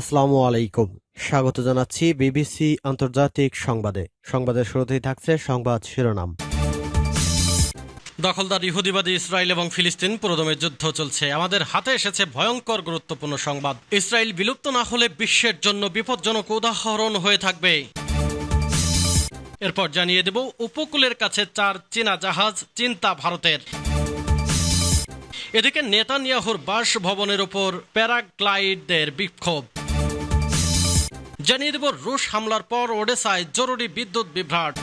আসসালামু আলাইকুম। স্বাগত জানাচ্ছি বিবিসি আন্তর্জাতিক সংবাদে। সংবাদের শুরুতেই থাকছে সংবাদ শিরোনাম। দখলদার ইহুদিবাদী ইসরায়েল এবং ফিলিস্তিন পুরোদমের যুদ্ধ চলছে। আমাদের হাতে এসেছে ভয়ঙ্কর গুরুত্বপূর্ণ সংবাদ। ইসরায়েল বিলুপ্ত না হলে বিশ্বের জন্য বিপজ্জনক উদাহরণ হয়ে থাকবে। এরপর জানিয়ে দেব, উপকূলের কাছে চার চীনা জাহাজ, চিন্তা ভারতের। এদিকে নেতানিয়াহুর বাসভবনের ওপর প্যারাগ্লাইডদের বিক্ষোভ। জানিয়ে দেব রুশ হামলার পর ওডেসায় জরুরি বিদ্যুৎ বিভ্রাট।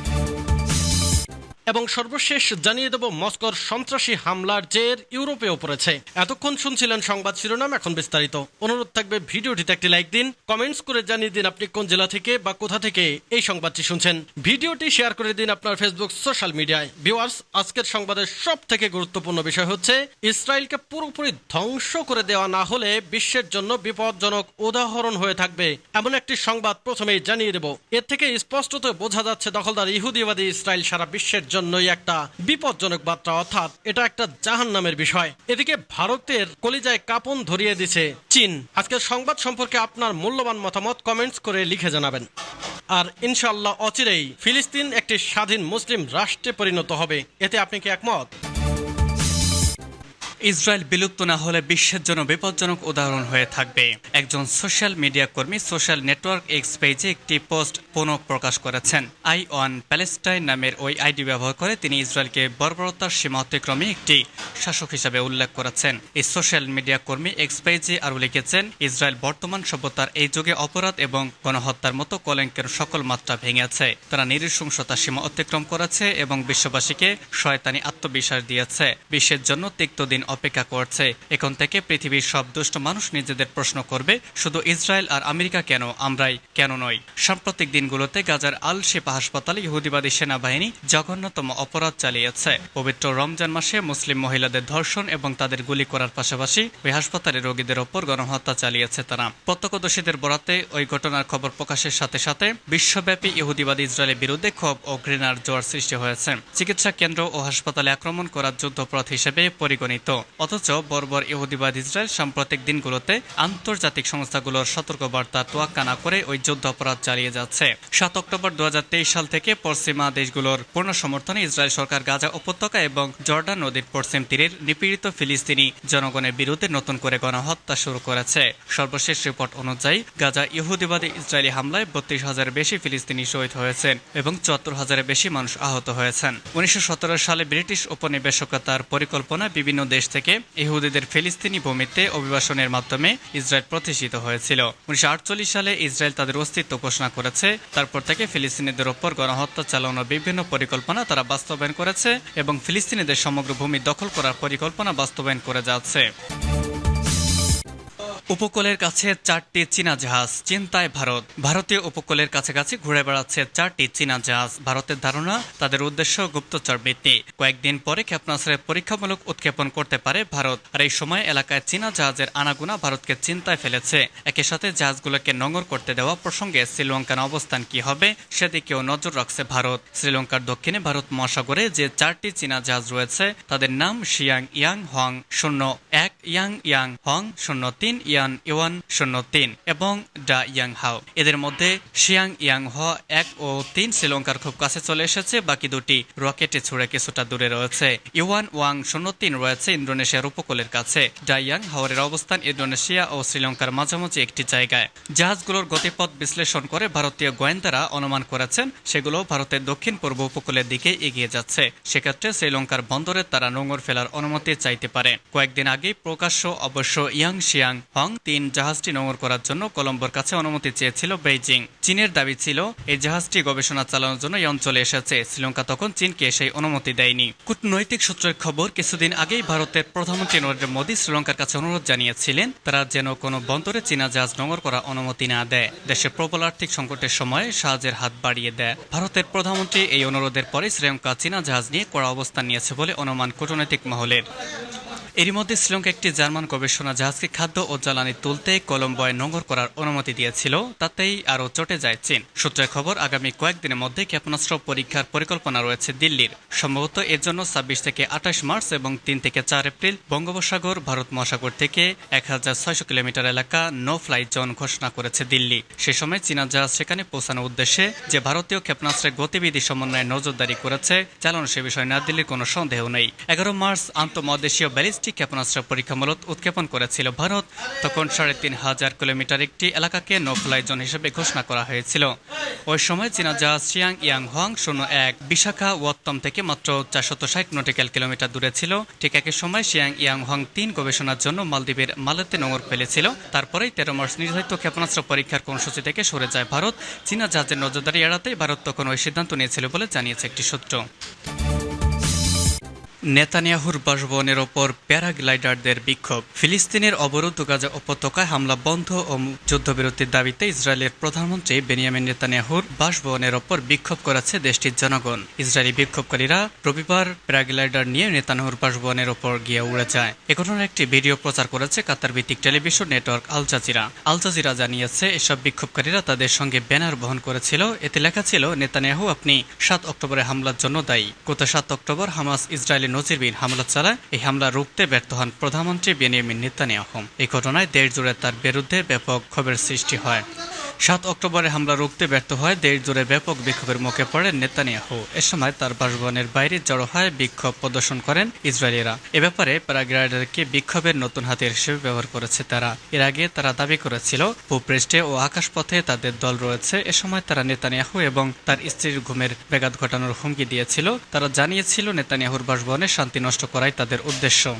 এবং সর্বশেষ জানিয়ে দেব মস্কোর সন্ত্রাসী হামলার জের ইউরোপেও পড়েছে। এতক্ষণ শুনছিলেন সংবাদ শিরোনাম, এখন বিস্তারিত। অনুরোধ থাকবে ভিডিওটিতে একটি লাইক দিন, কমেন্টস করে জানিয়ে দিন আপনি কোন জেলা থেকে বা কোথা থেকে এই সংবাদটি শুনছেন। ভিডিওটি শেয়ার করে দিন আপনার ফেসবুক, সোশ্যাল মিডিয়ায়। ভিউয়ার্স, আজকের সংবাদের সব থেকে গুরুত্বপূর্ণ বিষয় হচ্ছে, ইসরায়েলকে পুরোপুরি ধ্বংস করে দেওয়া না হলে বিশ্বের জন্য বিপজ্জনক উদাহরণ হয়ে থাকবে, এমন একটি সংবাদ প্রথমেই জানিয়ে দেব। এর থেকে স্পষ্টত বোঝা যাচ্ছে, দখলদার ইহুদিবাদী ইসরায়েল সারা বিশ্বের জন্যই একটা বিপজ্জনক বার্তা, অর্থাৎ এটা একটা জাহান নামের বিষয়। এদিকে ভারতের কলিজায় কাপন ধরিয়ে দিছে চীন। আজকের সংবাদ সম্পর্কে আপনার মূল্যবান মতামত কমেন্টস করে লিখে জানাবেন। আর ইনশাল্লাহ অচিরেই ফিলিস্তিন একটি স্বাধীন মুসলিম রাষ্ট্রে পরিণত হবে। এতে আপনি কি একমত? ইসরায়েল বিলুপ্ত না হলে বিশ্বের জন্য বিপজ্জনক উদাহরণ হয়ে থাকবে। একজন সোশ্যাল মিডিয়া কর্মী সোশ্যাল নেটওয়ার্ক এক্স পেজে একটি পোস্ট পুনঃ প্রকাশ করেছেন। আই ওয়ান প্যালেস্টাইন নামের ওই আইডি ব্যবহার করে তিনি ইসরায়েলকে বর্বরতার সীমা অতিক্রমে একটি শাসক হিসাবে উল্লেখ করেছেন। এই সোশ্যাল মিডিয়া কর্মী এক্স পেজে আরও লিখেছেন, ইসরায়েল বর্তমান সভ্যতার এই যুগে অপরাধ এবং গণহত্যার মতো কলঙ্কের সকল মাত্রা ভেঙেছে। তারা নিরসংসতার সীমা অতিক্রম করেছে এবং বিশ্ববাসীকে শয়তানি আত্মবিশ্বাস দিয়েছে। বিশ্বের জন্য তিক্ত দিন অপেক্ষা করছে। এখন থেকে পৃথিবীর সব দুষ্ট মানুষ নিজেদের প্রশ্ন করবে, শুধু ইসরায়েল আর আমেরিকা কেন, আমরাই কেন নয় সাম্প্রতিক দিনগুলোতে গাজার আল শেপা হাসপাতালে ইহুদিবাদী সেনাবাহিনী জঘন্যতম অপরাধ চালিয়েছে। পবিত্র রমজান মাসে মুসলিম মহিলাদের ধর্ষণ এবং তাদের গুলি করার পাশাপাশি ওই হাসপাতালে রোগীদের ওপর গণহত্যা চালিয়েছে তারা। প্রত্যক্ষদর্শীদের বরাতে ওই ঘটনার খবর প্রকাশের সাথে সাথে বিশ্বব্যাপী ইহুদিবাদী ইসরায়েলের বিরুদ্ধে ক্ষোভ ও ঘৃণার জোয়ার সৃষ্টি হয়েছে। চিকিৎসা কেন্দ্র ও হাসপাতালে আক্রমণ করার যুদ্ধপরাধ হিসেবে পরিগণিত। অথচ বর্বর ইহুদিবাদ ইসরায়েল সাম্প্রতিক দিনগুলোতে আন্তর্জাতিক সংস্থাগুলোর সতর্কবার্তা তোয়াক্কা না করে ওই যুদ্ধ অপরাধ চালিয়ে যাচ্ছে। সাত অক্টোবর দু সাল থেকে পশ্চিমা দেশগুলোর পূর্ণ সমর্থনে ইসরায়েল সরকার গাজা উপত্যকা এবং জর্ডান নদীর পশ্চিম তীরের নিপীড়িত ফিলিস্তিনি জনগণের বিরুদ্ধে নতুন করে গণহত্যা শুরু করেছে। সর্বশেষ রিপোর্ট অনুযায়ী, গাজা ইহুদিবাদী ইসরায়েলি হামলায় বত্রিশ হাজারের বেশি ফিলিস্তিনি শহীদ হয়েছেন এবং চুয়াত্তর হাজারের বেশি মানুষ আহত হয়েছেন। উনিশশো সতেরো সালে ব্রিটিশ উপনিবেশকতার পরিকল্পনা বিভিন্ন দেশ থেকে ইহুদিদের ফিলিস্তিনি ভূমিতে অভিবাসনের মাধ্যমে ইসরায়েল প্রতিষ্ঠিত হয়েছিল। উনিশশো আটচল্লিশ সালে ইসরায়েল তাদের অস্তিত্ব ঘোষণা করেছে। তারপর থেকে ফিলিস্তিনিদের ওপর গণহত্যা চালানোর বিভিন্ন পরিকল্পনা তারা বাস্তবায়ন করেছে এবং ফিলিস্তিনিদের সমগ্র ভূমি দখল করার পরিকল্পনা বাস্তবায়ন করে যাচ্ছে। উপকূলের কাছে চারটি চীনা জাহাজ, চিন্তায় ভারত। ভারতীয় উপকূলের কাছাকাছি ঘুরে বেড়াচ্ছে চারটি চীনা জাহাজ। ভারতের ধারণা, তাদের উদ্দেশ্য গুপ্তচর বৃত্তি। কয়েকদিন পরে ক্ষেপণাস্ত্রের পরীক্ষামূলক উৎক্ষেপণ করতে পারে ভারত। আর এই সময় এলাকায় চীনা জাহাজের আনাগুনা ভারতকে চিন্তায় ফেলেছে। একই সাথে জাহাজগুলোকে নোঙর করতে দেওয়া প্রসঙ্গে শ্রীলঙ্কার অবস্থান কি হবে, সেদিকেও নজর রাখছে ভারত। শ্রীলঙ্কার দক্ষিণে ভারত মহাসাগরে যে চারটি চীনা জাহাজ রয়েছে, তাদের নাম শিয়াং ইয়াং হং শূন্য এক ইয়াং ইয়াং হং শূন্য তিন ইয়ান ইওয়ান শূন্য তিন এবং ডা ইয়াং হাও। এদের মধ্যে শিয়াং ইয়াং হ এক ও তিন শ্রীলঙ্কার খুব কাছে চলে এসেছে, বাকি দুটি রকেটে ছুড়ে কিছুটা দূরে রয়েছে। ইওয়ান ওয়াং শূন্য তিন রয়েছে ইন্দোনেশিয়ার উপকূলের কাছে। ডা ইয়াং হাওয়ারের অবস্থান ইন্দোনেশিয়া ও শ্রীলঙ্কার মাঝামাঝি একটি জায়গায়। জাহাজগুলোর গতিপথ বিশ্লেষণ করে ভারতীয় গোয়েন্দারা অনুমান করেছেন, সেগুলো ভারতের দক্ষিণ পূর্ব উপকূলের দিকে এগিয়ে যাচ্ছে। সেক্ষেত্রে শ্রীলঙ্কার বন্দরে তারা নোঙর ফেলার অনুমতি চাইতে পারে। কয়েকদিন আগেই প্রকাশ্য অবশ্য ইয়াং শিয়াং হং তিন জাহাজটি নোংর করার জন্য কলম্বোর কাছে অনুমতি চেয়েছিল বেইজিং। চীনের দাবি ছিল, এই জাহাজটি গবেষণা চালানোর জন্য এই অঞ্চলে এসেছে। শ্রীলঙ্কা তখন চীনকে সেই অনুমতি দেয়নি। কূটনৈতিক সূত্রের খবর, কিছুদিন আগেই ভারতের প্রধানমন্ত্রী নরেন্দ্র মোদী শ্রীলঙ্কার কাছে অনুরোধ জানিয়েছিলেন, তারা যেন কোনো বন্দরে চীনা জাহাজ নোঙর করার অনুমতি না দেয়। দেশে প্রবল আর্থিক সংকটের সময় সাহায্যের হাত বাড়িয়ে দেয়। ভারতের প্রধানমন্ত্রী এই অনুরোধের পরে শ্রীলঙ্কা চীনা জাহাজ নিয়ে কড়া অবস্থান নিয়েছে বলে অনুমান কূটনৈতিক মহলের। এরই মধ্যে শ্রীলঙ্কা একটি জার্মান গবেষণা জাহাজকে খাদ্য ও জ্বালানি তুলতে কলম্বোয় নোঙর করার অনুমতি দিয়েছিল, তাতেই আরও চটে যায় চীন। সূত্রের খবর, আগামী কয়েকদিনের মধ্যে ক্ষেপণাস্ত্র পরীক্ষার পরিকল্পনা রয়েছে দিল্লির। সম্ভবত এর জন্য ছাব্বিশ থেকে আঠাশ মার্চ এবং তিন থেকে চার এপ্রিল বঙ্গোপসাগর, ভারত মহাসাগর থেকে এক হাজার ছয়শো কিলোমিটার এলাকা নো ফ্লাই জোন ঘোষণা করেছে দিল্লি। সে সময় চীনা জাহাজ সেখানে পৌঁছানোর উদ্দেশ্যে যে ভারতীয় ক্ষেপণাস্ত্রের গতিবিধি সমন্বয়ে নজরদারি করেছে, চালানো সে বিষয়ে নয়াদিল্লির কোনো সন্দেহ নেই। এগারো মার্চ আন্তঃমহাদেশীয় ব্যালিস্টিক ক্ষেপণাস্ত্র পরীক্ষামূলক উৎক্ষেপণ করেছিল ভারত। তখন সাড়ে তিন হাজার কিলোমিটার একটি এলাকাকে নো ফ্লাই জোন হিসেবে ঘোষণা করা হয়েছিল। ওই সময় চীনা জাহাজ শিয়াং ইয়াং হোয়াং শূন্য এক বিশাখা ওয়াত্তম থেকে মাত্র চারশত ষাট নটিক্যাল কিলোমিটার দূরে ছিল। ঠিক একই সময় শিয়াং ইয়াং হোয়াং তিন গবেষণার জন্য মালদ্বীপের মালেতে নোঙর ফেলেছিল। তারপরেই তেরো মার্চ নির্ধারিত ক্ষেপণাস্ত্র পরীক্ষার কর্মসূচি থেকে সরে যায় ভারত। চীনা জাহাজের নজরদারি এড়াতেই ভারত তখন ওই সিদ্ধান্ত নিয়েছিল বলে জানিয়েছে একটি সূত্র। নেতানিয়াহুর বাসভবনের ওপর প্যারাগ্লাইডারদের বিক্ষোভ। ফিলিস্তিনের অবরুদ্ধ গাজা উপত্যকায় হামলা বন্ধ ও যুদ্ধবিরতির দাবিতে ইসরায়েলের প্রধানমন্ত্রী বেনিয়ামিন নেতানিয়াহুর বাসভবনের ওপর বিক্ষোভ করেছে দেশটির জনগণ। ইসরায়েলি বিক্ষোভকারীরা রবিবার প্যারাগ্লাইডার নিয়ে নেতানিয়াহুর বাসভবনের ওপর গিয়ে উড়ে যায়। এ ঘটনার একটি ভিডিও প্রচার করেছে কাতার ভিত্তিক television network Al Jazeera. Al Jazeera জানিয়েছে, এসব বিক্ষোভকারীরা তাদের সঙ্গে ব্যানার বহন করেছিল। এতে লেখা ছিল, নেতানিয়াহু, আপনি সাত অক্টোবরে হামলার জন্য দায়ী। গত সাত অক্টোবর হামাস ইসরায়েলি নজিরবিহীন হামলা চালায়। এই হামলা রুখতে ব্যর্থ হন প্রধানমন্ত্রী বেনিয়ামিন নেতানিয়াহ। এই ঘটনায় দেশ জুড়ে তার বিরুদ্ধে ব্যাপক ক্ষোভের সৃষ্টি হয়। সাত অক্টোবরে হামলা রুখতে ব্যর্থ হয় দেশ জুড়ে ব্যাপক বিক্ষোভের মুখে পড়েন নেতানিয়াহু। এ সময় তার বাসভবনের বাইরে জড়ো হয় বিক্ষোভ প্রদর্শন করেন ইসরায়েলিরা। এ ব্যাপারে প্যারাগ্লাইডারকে বিক্ষোভের নতুন হাতিয়ার হিসেবে ব্যবহার করেছে তারা। এর আগে তারা দাবি করেছিল, ভূপৃষ্ঠে ও আকাশপথে তাদের দল রয়েছে। এ সময় তারা নেতানিয়াহু এবং তার স্ত্রীর ঘুমের ব্যাঘাত ঘটানোর হুমকি দিয়েছিল। তারা জানিয়েছিল, নেতানিয়াহুর বাসভবনে শান্তি নষ্ট করাই তাদের উদ্দেশ্য।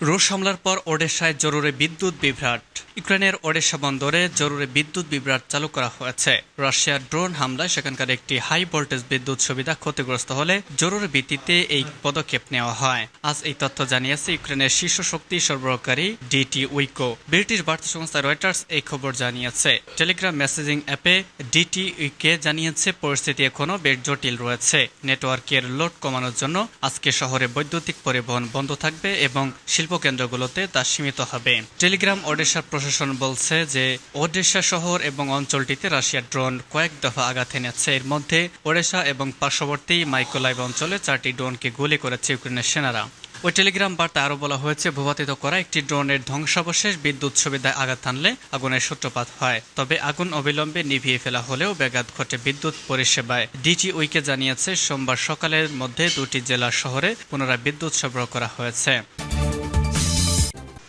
রুশ হামলার পর ওডেশায় জরুরি বিদ্যুৎ বিভ্রাট। ইউক্রেনের ওডেশা বন্দরে জরুরি বিদ্যুৎ বিভ্রাট চালু করা হয়েছে। রাশিয়ার ড্রোন হামলায় সেখানকার একটি হাই ভোল্টেজ বিদ্যুৎ সুবিধা ক্ষতিগ্রস্ত হলে জরুরি ভিত্তিতে এই পদক্ষেপ নেওয়া হয়। আজ এই তথ্য জানিয়েছে ইউক্রেনের শীর্ষ শক্তি সরবরাহকারী ডিটি উইকো। ব্রিটিশ বার্তা সংস্থা রয়টার্স এই খবর জানিয়েছে। টেলিগ্রাম মেসেজিং অ্যাপে ডিটি উইকে জানিয়েছে, পরিস্থিতি এখনও বেশ জটিল রয়েছে। নেটওয়ার্কের লোড কমানোর জন্য আজকে শহরে বৈদ্যুতিক পরিবহন বন্ধ থাকবে এবং শিল্প কেন্দ্রগুলোতে তা সীমিত হবে। টেলিগ্রাম ওডেশার প্রশাসন বলছে যে, ওডেশা শহর এবং অঞ্চলটিতে রাশিয়ার ড্রোন কয়েক দফা আঘাত এনেছে। এর মধ্যে ওডেশা এবং পার্শ্ববর্তী মাইকোলাইভ অঞ্চলে চারটি ড্রোনকে গুলি করেছে ইউক্রেনের সেনারা। ওই টেলিগ্রাম বার্তা আরও বলা হয়েছে, ভূপাতিত করা একটি ড্রোনের ধ্বংসাবশেষ বিদ্যুৎ সুবিধায় আঘাত আনলে আগুনের সূত্রপাত হয়। তবে আগুন অবিলম্বে নিভিয়ে ফেলা হলেও ব্যাঘাত ঘটে বিদ্যুৎ পরিষেবায়। ডিটি উইকে জানিয়েছে, সোমবার সকালের মধ্যে দুটি জেলা শহরে পুনরায় বিদ্যুৎ সরবরাহ করা হয়েছে।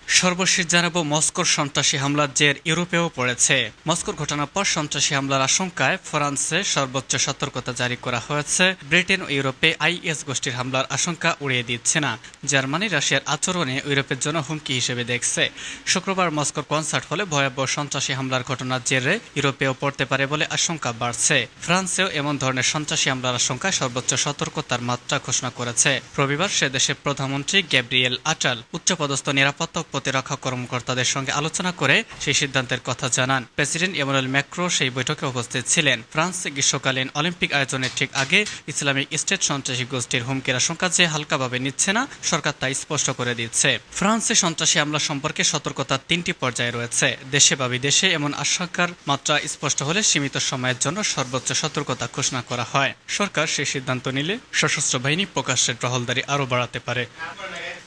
সর্বশেষ জানাব মস্কোর সন্ত্রাসী হামলার জের ইউরোপেও পড়েছে। মস্কোর ঘটনার পর সন্ত্রাসী হামলার আশঙ্কায় ফ্রান্সে সর্বোচ্চ সতর্কতা জারি করা হয়েছে। ব্রিটেন ও ইউরোপে আইএস গোষ্ঠীর হামলার আশঙ্কা উড়িয়ে দিচ্ছে না। জার্মানি রাশিয়ার আচরণে ইউরোপের জন্য হুমকি হিসেবে দেখছে। শুক্রবার মস্কোর কনসার্ট হলে ভয়াবহ সন্ত্রাসী হামলার ঘটনার জেরে ইউরোপেও পড়তে পারে বলে আশঙ্কা বাড়ছে। ফ্রান্সেও এমন ধরনের সন্ত্রাসী হামলার আশঙ্কায় সর্বোচ্চ সতর্কতার মাত্রা ঘোষণা করেছে। রবিবার সে দেশের প্রধানমন্ত্রী গ্যাব্রিয়েল আটাল, উচ্চপদস্থ নিরাপত্তা প্রতিরক্ষা কর্মকর্তাদের সঙ্গে আলোচনা করে সেই সিদ্ধান্তের কথা জানান। প্রেসিডেন্ট ইমানুয়েল ম্যাক্রো সেই বৈঠকে উপস্থিত ছিলেন। ফ্রান্স গ্রীষ্মকালীন অলিম্পিক আয়োজনের ঠিক আগে ইসলামিক স্টেট সন্ত্রাসী গোষ্ঠীর হুমকির আশঙ্কা যে হালকাভাবে নিচ্ছে না, সরকার তা স্পষ্ট করে দিচ্ছে। ফ্রান্সে সন্ত্রাসী হামলা সম্পর্কে সতর্কতার তিনটি পর্যায়ে রয়েছে। দেশে বা বিদেশে এমন আশঙ্কার মাত্রা স্পষ্ট হলে সীমিত সময়ের জন্য সর্বোচ্চ সতর্কতা ঘোষণা করা হয়। সরকার সেই সিদ্ধান্ত নিলে সশস্ত্র বাহিনী প্রকাশ্যের টহলদারি আরও বাড়াতে পারে।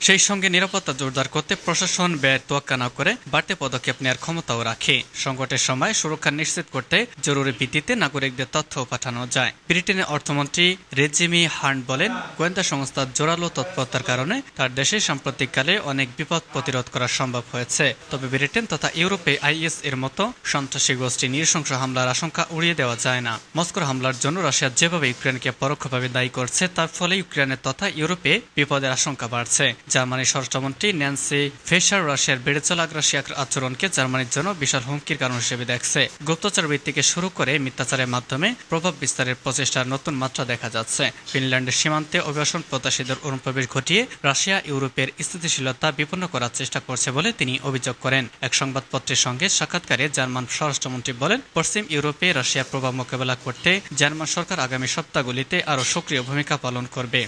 সেই সঙ্গে নিরাপত্তা জোরদার করতে প্রশাসন ব্যয় তোয়াক্কা না করে বাড়তি পদক্ষেপ নেওয়ার ক্ষমতাও রাখে। সংকটের সময় সুরক্ষা নিশ্চিত করতে জরুরি ভিত্তিতে নাগরিকদের তথ্য পাঠানো যায়। ব্রিটেনের অর্থমন্ত্রী রেজিমি হার্ন বলেন, গোয়েন্দা সংস্থার জোরালো তৎপরতার কারণে তার দেশে সাম্প্রতিককালে অনেক বিপদ প্রতিরোধ করা সম্ভব হয়েছে। তবে ব্রিটেন তথা ইউরোপে আইএস এর মতো সন্ত্রাসী গোষ্ঠী নৃশংস হামলার আশঙ্কা উড়িয়ে দেওয়া যায় না। মস্কোর হামলার জন্য রাশিয়া যেভাবে ইউক্রেনকে পরোক্ষভাবে দায়ী করছে, তার ফলে ইউক্রেনের তথা ইউরোপে বিপদের আশঙ্কা বাড়ছে। জার্মানির স্বরাষ্ট্রমন্ত্রী ন্যান্সি ফেসার রাশিয়ার বেড়ে চলা রাশিয়ার আচরণকে জার্মানির জন্য বিশাল হুমকির কারণ হিসেবে দেখছে। গুপ্তচর বৃত্তিকে শুরু করে মিথ্যাচারের মাধ্যমে প্রভাব বিস্তারের প্রচেষ্টার নতুন মাত্রা দেখা যাচ্ছে। ফিনল্যান্ডের সীমান্তে অভিবাসন প্রত্যাশীদের অনুপ্রবেশ ঘটিয়ে রাশিয়া ইউরোপের স্থিতিশীলতা বিপন্ন করার চেষ্টা করছে বলে তিনি অভিযোগ করেন। এক সংবাদপত্রের সঙ্গে সাক্ষাৎকারে জার্মান স্বরাষ্ট্রমন্ত্রী বলেন, পশ্চিম ইউরোপে রাশিয়ার প্রভাব মোকাবেলা করতে জার্মান সরকার আগামী সপ্তাহগুলিতে আরও সক্রিয় ভূমিকা পালন করবে।